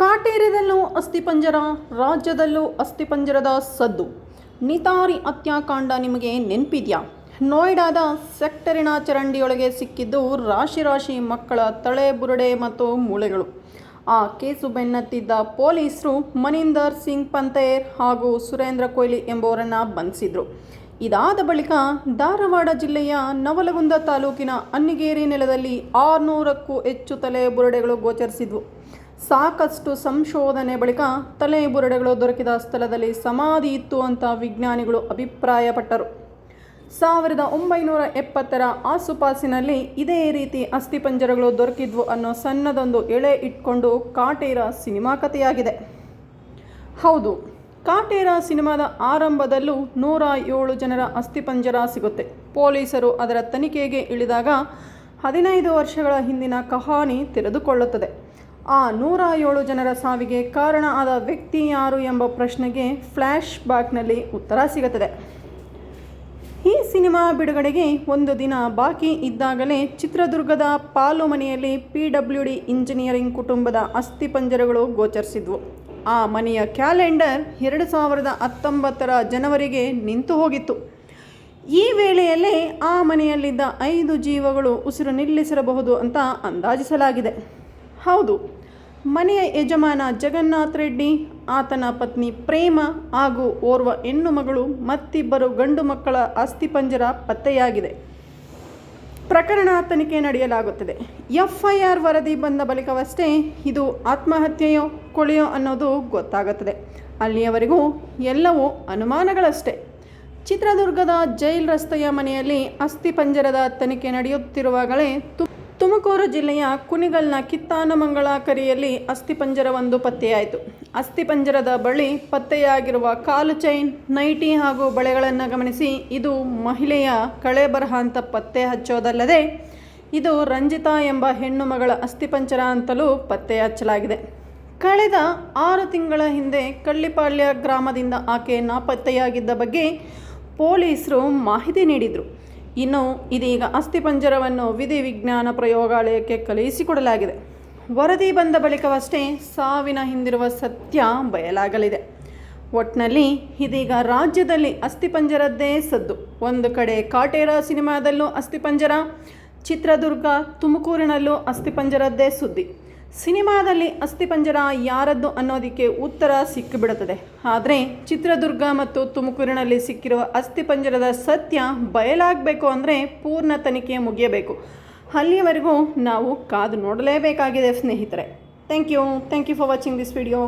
ಕಾಟೇರದಲ್ಲೂ ಅಸ್ಥಿಪಂಜರ ರಾಜ್ಯದಲ್ಲೂ ಅಸ್ಥಿಪಂಜರದ ಸದ್ದು. ನಿತಾರಿ ಹತ್ಯಾಕಾಂಡ ನಿಮಗೆ ನೆನಪಿದ್ಯಾ? ನೋಯ್ಡಾದ ಸೆಕ್ಟರಿನ ಚರಂಡಿಯೊಳಗೆ ಸಿಕ್ಕಿದ್ದು ರಾಶಿ ರಾಶಿ ಮಕ್ಕಳ ತಳೆ, ಬುರುಡೆ ಮತ್ತು ಮೂಳೆಗಳು. ಆ ಕೇಸು ಬೆನ್ನತ್ತಿದ್ದ ಪೊಲೀಸರು ಮನಿಂದರ್ ಸಿಂಗ್ ಪಂತೇರ್ ಹಾಗೂ ಸುರೇಂದ್ರ ಕೊಹ್ಲಿ ಎಂಬುವರನ್ನು ಬಂಧಿಸಿದರು. ಇದಾದ ಬಳಿಕ ಧಾರವಾಡ ಜಿಲ್ಲೆಯ ನವಲಗುಂದ ತಾಲೂಕಿನ ಅನ್ನಿಗೇರಿ ನೆಲದಲ್ಲಿ ಆರುನೂರಕ್ಕೂ ಹೆಚ್ಚು ತಲೆ, ಬುರುಡೆಗಳು ಗೋಚರಿಸಿದ್ವು. ಸಾಕಷ್ಟು ಸಂಶೋಧನೆ ಬಳಿಕ ತಲೆ ಬುರುಡೆಗಳು ದೊರಕಿದ ಸ್ಥಳದಲ್ಲಿ ಸಮಾಧಿ ಇತ್ತು ಅಂತ ವಿಜ್ಞಾನಿಗಳು ಅಭಿಪ್ರಾಯಪಟ್ಟರು. ಸಾವಿರದ ಒಂಬೈನೂರ ಎಪ್ಪತ್ತರ ಆಸುಪಾಸಿನಲ್ಲಿ ಇದೇ ರೀತಿ ಅಸ್ಥಿಪಂಜರಗಳು ದೊರಕಿದ್ವು ಅನ್ನೋ ಸಣ್ಣದೊಂದು ಎಳೆ ಇಟ್ಕೊಂಡು ಕಾಟೇರ ಸಿನಿಮಾ ಕಥೆಯಾಗಿದೆ. ಹೌದು, ಕಾಟೇರ ಸಿನಿಮಾದ ಆರಂಭದಲ್ಲೂ ನೂರ ಏಳು ಜನರ ಅಸ್ಥಿಪಂಜರ ಸಿಗುತ್ತೆ. ಪೊಲೀಸರು ಅದರ ತನಿಖೆಗೆ ಇಳಿದಾಗ ಹದಿನೈದು ವರ್ಷಗಳ ಹಿಂದಿನ ಕಹಾನಿ ತೆರೆದುಕೊಳ್ಳುತ್ತದೆ. ಆ ನೂರ ಏಳು ಜನರ ಸಾವಿಗೆ ಕಾರಣ ಆದ ವ್ಯಕ್ತಿ ಯಾರು ಎಂಬ ಪ್ರಶ್ನೆಗೆ ಫ್ಲ್ಯಾಶ್ ಬ್ಯಾಕ್ನಲ್ಲಿ ಉತ್ತರ ಸಿಗುತ್ತದೆ. ಈ ಸಿನಿಮಾ ಬಿಡುಗಡೆಗೆ ಒಂದು ದಿನ ಬಾಕಿ ಇದ್ದಾಗಲೇ ಚಿತ್ರದುರ್ಗದ ಪಾಲು ಮನೆಯಲ್ಲಿ ಪಿ ಡಬ್ಲ್ಯೂ ಡಿ ಇಂಜಿನಿಯರಿಂಗ್ ಕುಟುಂಬದ ಅಸ್ಥಿಪಂಜರಗಳು ಗೋಚರಿಸಿದ್ವು. ಆ ಮನೆಯ ಕ್ಯಾಲೆಂಡರ್ ಎರಡು ಸಾವಿರದ ಹತ್ತೊಂಬತ್ತರ ಜನವರಿಗೆ ನಿಂತು ಹೋಗಿತ್ತು. ಈ ವೇಳೆಯಲ್ಲೇ ಆ ಮನೆಯಲ್ಲಿದ್ದ ಐದು ಜೀವಗಳು ಉಸಿರು ನಿಲ್ಲಿಸಿರಬಹುದು ಅಂತ ಅಂದಾಜಿಸಲಾಗಿದೆ. ಹೌದು. ಮನೆಯ ಯಜಮಾನ ಜಗನ್ನಾಥ್ ರೆಡ್ಡಿ, ಆತನ ಪತ್ನಿ ಪ್ರೇಮ ಹಾಗೂ ಓರ್ವ ಹೆಣ್ಣು ಮಗಳು ಮತ್ತಿಬ್ಬರು ಗಂಡು ಮಕ್ಕಳ ಅಸ್ಥಿಪಂಜರ ಪತ್ತೆಯಾಗಿದೆ. ಪ್ರಕರಣ ತನಿಖೆ ನಡೆಯಲಾಗುತ್ತದೆ. ಎಫ್ಐಆರ್ ವರದಿ ಬಂದ ಬಳಿಕವಷ್ಟೇ ಇದು ಆತ್ಮಹತ್ಯೆಯೋ ಕೊಳೆಯೋ ಅನ್ನೋದು ಗೊತ್ತಾಗುತ್ತದೆ. ಅಲ್ಲಿಯವರೆಗೂ ಎಲ್ಲವೂ ಅನುಮಾನಗಳಷ್ಟೇ. ಚಿತ್ರದುರ್ಗದ ಜೈಲ್ ರಸ್ತೆಯ ಮನೆಯಲ್ಲಿ ಅಸ್ಥಿಪಂಜರದ ತನಿಖೆ ನಡೆಯುತ್ತಿರುವಾಗಲೇ ತು ತುಮಕೂರು ಜಿಲ್ಲೆಯ ಕುಣಿಗಲ್ನ ಕಿತ್ತಾನಮಂಗಳ ಕರಿಯಲ್ಲಿ ಅಸ್ಥಿಪಂಜರವೊಂದು ಪತ್ತೆಯಾಯಿತು. ಅಸ್ಥಿಪಂಜರದ ಬಳಿ ಪತ್ತೆಯಾಗಿರುವ ಕಾಲು ಚೈನ್, ನೈಟಿ ಹಾಗೂ ಬಳೆಗಳನ್ನು ಗಮನಿಸಿ, ಇದು ಮಹಿಳೆಯ ಕಳೆ ಬರಹ ಅಂತ ಪತ್ತೆ ಹಚ್ಚೋದಲ್ಲದೆ, ಇದು ರಂಜಿತಾ ಎಂಬ ಹೆಣ್ಣು ಮಗಳ ಅಸ್ಥಿಪಂಜರ ಅಂತಲೂ ಪತ್ತೆ ಹಚ್ಚಲಾಗಿದೆ. ಕಳೆದ ಆರು ತಿಂಗಳ ಹಿಂದೆ ಕಳ್ಳಿಪಾಳ್ಯ ಗ್ರಾಮದಿಂದ ಆಕೆ ನಾಪತ್ತೆಯಾಗಿದ್ದ ಬಗ್ಗೆ ಪೊಲೀಸರು ಮಾಹಿತಿ ನೀಡಿದರು. ಇನ್ನು ಇದೀಗ ಅಸ್ಥಿಪಂಜರವನ್ನು ವಿಧಿ ವಿಜ್ಞಾನ ಪ್ರಯೋಗಾಲಯಕ್ಕೆ ಕಳುಹಿಸಿಕೊಡಲಾಗಿದೆ. ವರದಿ ಬಂದ ಬಳಿಕವಷ್ಟೇ ಸಾವಿನ ಹಿಂದಿರುವ ಸತ್ಯ ಬಯಲಾಗಲಿದೆ. ಒಟ್ನಲ್ಲಿ ಇದೀಗ ರಾಜ್ಯದಲ್ಲಿ ಅಸ್ಥಿಪಂಜರದ್ದೇ ಸದ್ದು. ಒಂದು ಕಡೆ ಕಾಟೇರ ಸಿನಿಮಾದಲ್ಲೂ ಅಸ್ಥಿಪಂಜರ ಚಿತ್ರದುರ್ಗ ತುಮಕೂರಿನಲ್ಲೂ ಅಸ್ಥಿಪಂಜರದ್ದೇ ಸುದ್ದಿ. ಸಿನಿಮಾದಲ್ಲಿ ಅಸ್ಥಿಪಂಜರ ಯಾರದ್ದು ಅನ್ನೋದಕ್ಕೆ ಉತ್ತರ ಸಿಕ್ಕಿಬಿಡುತ್ತದೆ. ಆದರೆ ಚಿತ್ರದುರ್ಗ ಮತ್ತು ತುಮಕೂರಿನಲ್ಲಿ ಸಿಕ್ಕಿರುವ ಅಸ್ಥಿಪಂಜರದ ಸತ್ಯ ಬಯಲಾಗಬೇಕು ಅಂದರೆ ಪೂರ್ಣ ತನಿಖೆ ಮುಗಿಯಬೇಕು. ಅಲ್ಲಿವರೆಗೂ ನಾವು ಕಾದು ನೋಡಲೇಬೇಕಾಗಿದೆ ಸ್ನೇಹಿತರೆ. Thank you thank you for watching this video